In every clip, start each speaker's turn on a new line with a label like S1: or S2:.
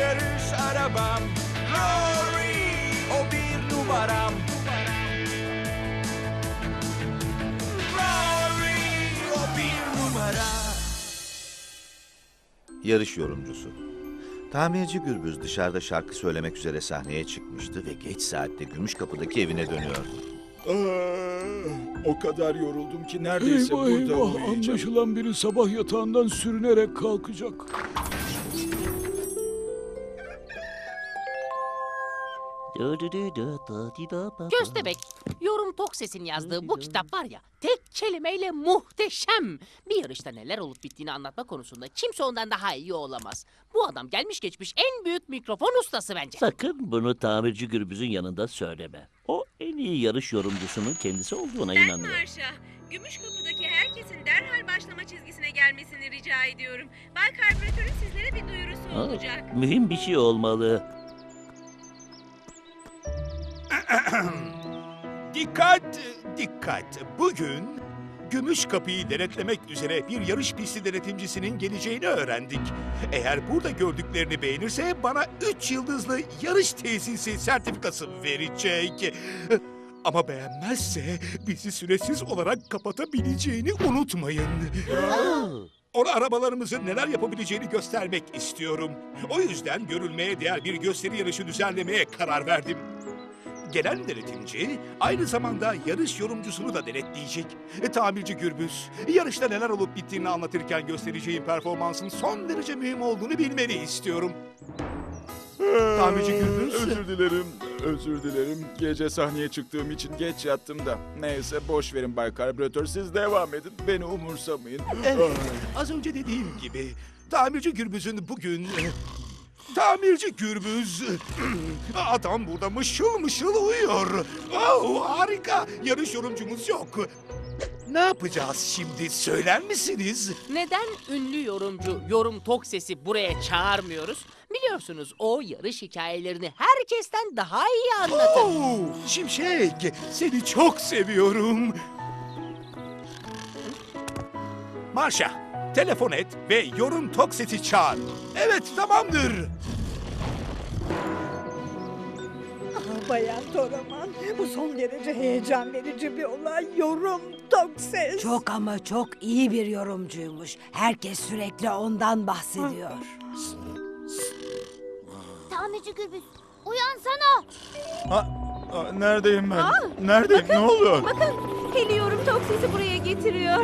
S1: yarış arabam Rory o bir numaram Rory o bir numara
S2: Yarış yorumcusu. Tamirci Gürbüz dışarıda şarkı söylemek üzere sahneye çıkmıştı ve geç saatte Gümüşkapı'daki evine dönüyordu.
S3: Ah, o kadar yoruldum ki neredeyse
S4: Eyvah
S3: burada
S4: eyvah
S3: uyuyacağım.
S4: anlaşılan biri sabah yatağından sürünerek kalkacak.
S5: Köstebek, Yorum Tokses'in yazdığı bu kitap var ya, tek kelimeyle muhteşem. Bir yarışta neler olup bittiğini anlatma konusunda kimse ondan daha iyi olamaz. Bu adam gelmiş geçmiş en büyük mikrofon ustası bence.
S6: Sakın bunu tamirci Gürbüz'ün yanında söyleme. O en iyi yarış yorumcusunun kendisi olduğuna
S7: Ben
S6: inanıyor.
S7: Marşa. Gümüşkapı'daki herkesin derhal başlama çizgisine gelmesini rica ediyorum. Bay Karbüratör'ün sizlere bir duyurusu
S6: Aa,
S7: olacak.
S6: mühim bir şey olmalı.
S8: Dikkat, dikkat. Bugün Gümüş Kapı'yı denetlemek üzere bir yarış pisti denetimcisinin geleceğini öğrendik. Eğer burada gördüklerini beğenirse bana 3 yıldızlı yarış tesisi sertifikası verecek. Ama beğenmezse bizi süresiz olarak kapatabileceğini unutmayın. Ona arabalarımızın neler yapabileceğini göstermek istiyorum. O yüzden görülmeye değer bir gösteri yarışı düzenlemeye karar verdim. Gelen denetimci aynı zamanda yarış yorumcusunu da denetleyecek. E, tamirci Gürbüz, yarışta neler olup bittiğini anlatırken göstereceğim performansın son derece mühim olduğunu bilmeni istiyorum. Tamirci Gürbüz.
S3: Özür dilerim, özür dilerim. Gece sahneye çıktığım için geç yattım da. Neyse boş verin Bay Karbüratör siz devam edin. Beni umursamayın.
S8: Evet, az önce dediğim gibi tamirci Gürbüz'ün bugün... Tamirci Gürbüz. Adam burada mışıl mışıl uyuyor. Oh, harika. Yarış yorumcumuz yok. Ne yapacağız şimdi söyler misiniz?
S5: Neden ünlü yorumcu Yorum Tokses'i buraya çağırmıyoruz? Biliyorsunuz o yarış hikayelerini herkesten daha iyi anlatır.
S8: Oh, Şimşek seni çok seviyorum. Marşa telefon et ve yorum Tokses'i çağır. Evet tamamdır.
S9: Ah, Bayan Toraman, bu son derece heyecan verici bir olay. Yorum Tokses.
S10: Çok ama çok iyi bir yorumcuymuş. Herkes sürekli ondan bahsediyor.
S11: Tamirci Gürbüz uyansana.
S3: Aa, neredeyim ben? Neredeyim? Ne oluyor?
S7: Bakın, Heliyorum Toksis'i buraya getiriyor.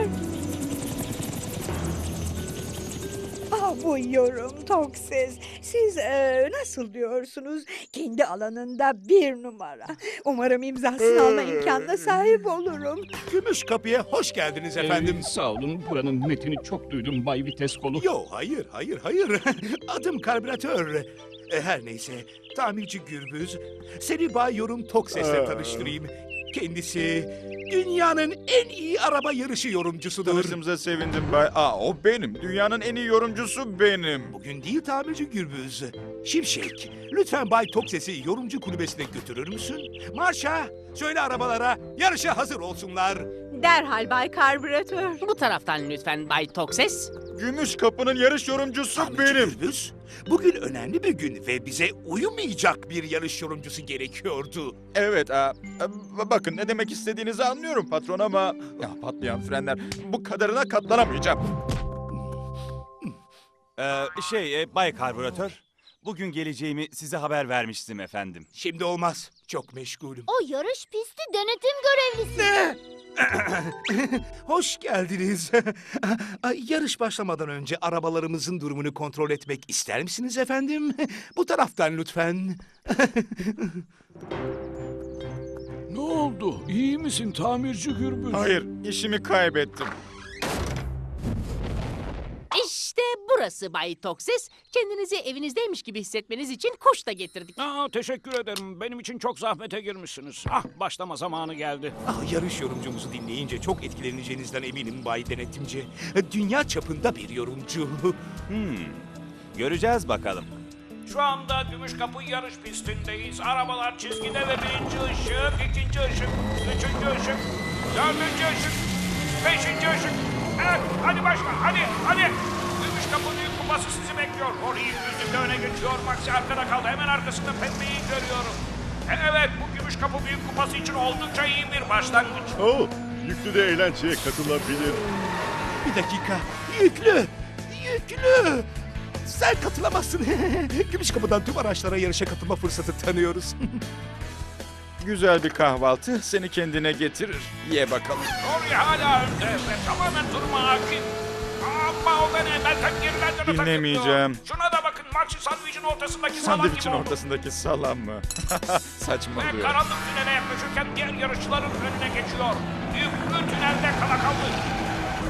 S9: Ah bu yorum Tokses. Siz e, nasıl diyorsunuz? Kendi alanında bir numara. Umarım imzasını alma imkanına sahip olurum.
S8: Gümüş kapıya hoş geldiniz efendim.
S4: Ee, sağ olun buranın netini çok duydum Bay Vites kolu.
S8: Yo hayır hayır hayır. Adım karbüratör. E, Her neyse tamirci Gürbüz seni Bay Yorum Tokses'le
S3: Aa.
S8: tanıştırayım. Kendisi dünyanın en iyi araba yarışı yorumcusudur.
S3: Tanıştığımıza sevindim Bay. Aa o benim. Dünyanın en iyi yorumcusu benim.
S8: Bugün değil tamirci Gürbüz. Şimşek, lütfen Bay Tokses'i yorumcu kulübesine götürür müsün? Marşa, söyle arabalara yarışa hazır olsunlar.
S7: Derhal Bay Karbüratör.
S5: Bu taraftan lütfen Bay Tokses.
S3: Gümüş kapının yarış yorumcusu
S8: Tamirci
S3: benim.
S8: Gürbüz, bugün önemli bir gün ve bize uyumayacak bir yarış yorumcusu gerekiyordu.
S3: Evet, aa, e, bakın ne demek istediğinizi anlıyorum patron ama... Ya patlayan frenler, bu kadarına katlanamayacağım.
S1: Ee, şey e, Bay Karbüratör Bugün geleceğimi size haber vermiştim efendim.
S8: Şimdi olmaz, çok meşgulüm.
S11: O yarış pisti denetim görevlisi.
S8: Ne? Hoş geldiniz. Ay, Yarış başlamadan önce arabalarımızın durumunu kontrol etmek ister misiniz efendim? Bu taraftan lütfen.
S4: Ne oldu? İyi misin tamirci Gürbüz?
S3: Hayır, işimi kaybettim.
S5: İşte burası Bay Tokses. Kendinizi evinizdeymiş gibi hissetmeniz için kuş da getirdik.
S4: Aa, teşekkür ederim. Benim için çok zahmete girmişsiniz. Ah başlama zamanı geldi.
S8: Ah, yarış yorumcumuzu dinleyince çok etkileneceğinizden eminim Bay Denetimci. Dünya çapında bir yorumcu.
S1: Hmm. Göreceğiz bakalım.
S4: Şu anda Gümüşkapı yarış pistindeyiz. Arabalar çizgide ve birinci ışık, ikinci ışık, üçüncü ışık, dördüncü ışık, beşinci ışık. Evet, hadi başla, hadi, hadi. Gümüşkapı Büyük Kupası sizi bekliyor. Rory yüzünde öne geçiyor, Maxi arkada kaldı. Hemen arkasında Pembe'yi görüyorum. Evet, bu Gümüşkapı Büyük Kupası için oldukça iyi bir başlangıç.
S12: Oh, yüklü de eğlenceye katılabilir.
S8: Bir dakika. Yüklü. Yüklü. Sen katılamazsın. Gümüş kapıdan tüm araçlara yarışa katılma fırsatı tanıyoruz.
S3: Güzel bir kahvaltı seni kendine getirir. Ye bakalım.
S4: Rory hala önde ve tamamen duruma hakim. Ama o beni gerilerden atak
S3: Dinlemeyeceğim.
S4: Şuna da bakın Maxi sandviçin ortasındaki salam gibi
S3: Sandviçin
S4: oldu.
S3: ortasındaki salam mı?
S4: Ve
S3: Saçmalıyor.
S4: karanlık tünele yaklaşırken diğer yarışçıların önüne geçiyor. Yüklü tünelde kala kaldı.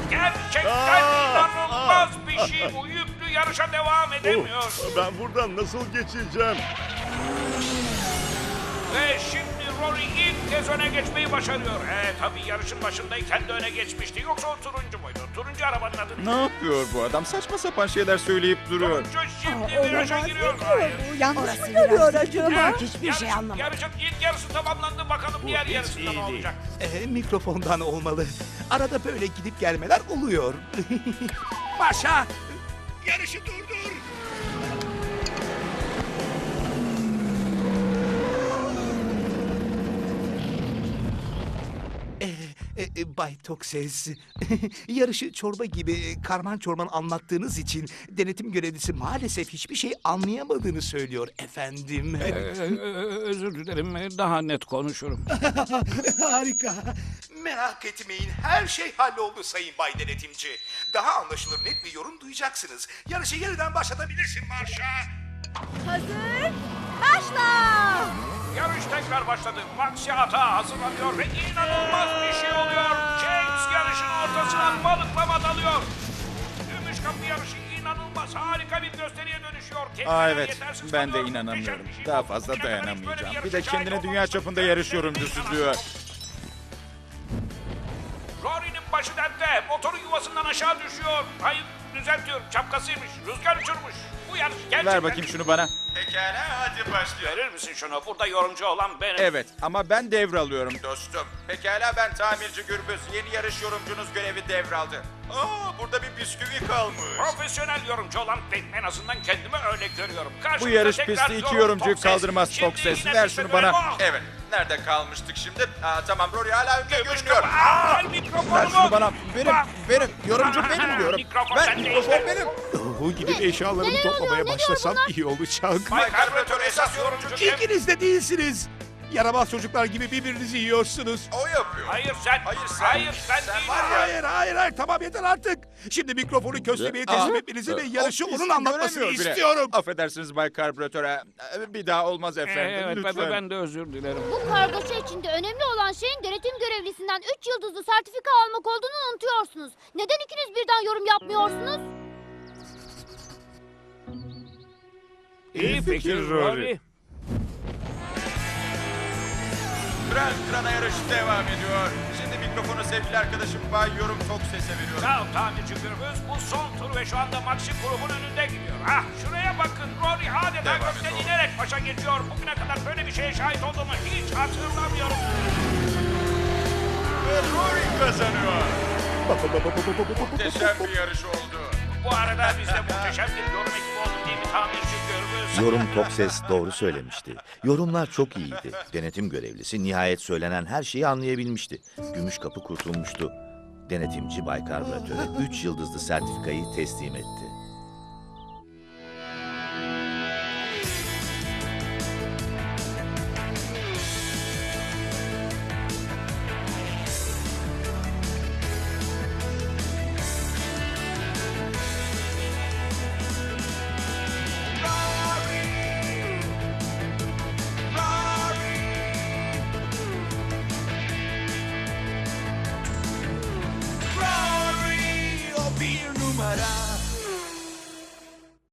S4: Gerçekten inanılmaz bir şey bu. Yüklü yarışa devam edemiyor.
S12: Oh, ben buradan nasıl geçeceğim?
S4: Ve şimdi Rory ilk kez öne geçmeyi başarıyor. E tabii yarışın başındayken de öne geçmişti. Yoksa o turuncu muydu? Turuncu arabanın adı
S3: Ne yapıyor bu adam? Saçma sapan şeyler söyleyip duruyor.
S4: Turuncu şimdi
S9: Aa,
S4: viraja
S9: olamaz.
S4: giriyor.
S9: Ne diyor bu? Yanlış
S10: Orası
S9: mı görüyor
S10: biraz
S9: acaba?
S10: Bak hiçbir şey
S4: Yarışın-
S10: anlamadım.
S4: Yarışın ilk yarısı tamamlandı. Bakalım diğer
S1: hiç
S4: yarısında
S1: iyi
S4: ne
S1: değil.
S4: olacak?
S8: Ee, mikrofondan olmalı. Arada böyle gidip gelmeler oluyor. Başa! Yarışı durdur! E, e, Bay Tokses, yarışı çorba gibi karman çorman anlattığınız için denetim görevlisi maalesef hiçbir şey anlayamadığını söylüyor efendim.
S4: Ee, özür dilerim. Daha net konuşurum.
S8: Harika. Merak etmeyin. Her şey halloldu Sayın Bay Denetimci. Daha anlaşılır net bir yorum duyacaksınız. Yarışı yeniden başlatabilirsin Marşa.
S11: Hazır. Başla.
S4: Yarış tekrar başladı. Maxi hata hazırlanıyor ve inanılmaz bir şey oluyor. James yarışın ortasına balıklama dalıyor. Gümüş kapı yarışı inanılmaz harika bir gösteriye dönüşüyor. Kelimeler
S3: Aa evet, ben de inanamıyorum. Daha fazla dayanamayacağım.
S4: bir
S3: de kendine dünya çapında yarış yorumcusu diyor.
S4: Rory'nin başı dertte. Motoru yuvasından aşağı düşüyor. Hayır düzeltiyorum. Çapkasıymış. Rüzgar uçurmuş. Bu gerçekten...
S3: Ver bakayım şunu bana.
S4: Pekala hadi başlıyor. Verir misin şunu? Burada yorumcu olan benim.
S3: Evet ama ben devralıyorum.
S13: Dostum, pekala ben tamirci Gürbüz. Yeni yarış yorumcunuz görevi devraldı. Aa, burada bir bisküvi kalmış.
S4: Profesyonel yorumcu olan ben en azından kendimi öyle görüyorum.
S3: Bu
S4: Karşınızda
S3: yarış
S4: tekrar
S3: pisti iki
S4: yorum
S3: yorumcuyu
S4: Tok Ses.
S3: kaldırmaz
S4: Şimdi
S3: Ses.
S4: yine
S3: Ver şunu bana.
S13: Evet, nerede kalmıştık şimdi? Aa, tamam, Rory hala önde
S4: Gümüş
S13: görünüyor.
S4: kapı. Aa, mikrofonumu.
S3: Ver şunu bana. Benim, benim. Yorumcu benim diyorum.
S4: mikrofon
S3: Ver mikrofon
S4: işte.
S3: benim.
S8: Bu gidip eşyalarımı
S11: Neler oluyor,
S8: toplamaya
S11: diyor
S8: başlasam
S11: bunlar?
S8: iyi olacak.
S4: Bay Karbüratör esas yorumcu kim?
S8: İkiniz de değilsiniz. Yaramaz çocuklar gibi birbirinizi yiyorsunuz.
S13: O yapıyor.
S4: Hayır sen.
S13: Hayır, sen.
S4: Hayır sen,
S13: Sen
S4: değil.
S13: ya.
S8: Hayır hayır hayır tamam yeter artık. Şimdi mikrofonu köstebeğe teslim etmenizi ve yarışı
S3: O
S8: onun anlatmasını
S3: göremiyor bile.
S8: istiyorum.
S3: Affedersiniz Bay Karbüratör'e. Bir daha olmaz efendim.
S4: Evet
S3: Lütfen.
S4: ben de özür dilerim.
S11: Bu kargaşa içinde önemli olan şeyin denetim görevlisinden 3 yıldızlı sertifika almak olduğunu unutuyorsunuz. Neden ikiniz birden yorum yapmıyorsunuz?
S4: İyi fikir Rory.
S13: Kral Kran'a yarış devam ediyor. Şimdi mikrofonu sevgili arkadaşım Bay Yorum Tok Ses'e veriyorum.
S4: Sağ ol tamirci Gürbüz. Bu son tur ve şu anda Maxi grubun önünde gidiyor. Ah şuraya bakın. Rory adeta
S13: Devam
S4: gökten
S13: et,
S4: inerek başa geçiyor. Bugüne kadar böyle bir şeye şahit olduğumu hiç hatırlamıyorum.
S13: Ve Rory kazanıyor. Muhteşem bir yarış oldu.
S4: Bu arada biz de muhteşem bir yorum ekibi olduk değil mi tamirci Gürbüz?
S2: Yorum Tokses doğru söylemişti. Yorumlar çok iyiydi. Denetim görevlisi nihayet söylenen her şeyi anlayabilmişti. Gümüş kapı kurtulmuştu. Denetimci Bay Karbüratör'e 3 yıldızlı sertifikayı teslim etti.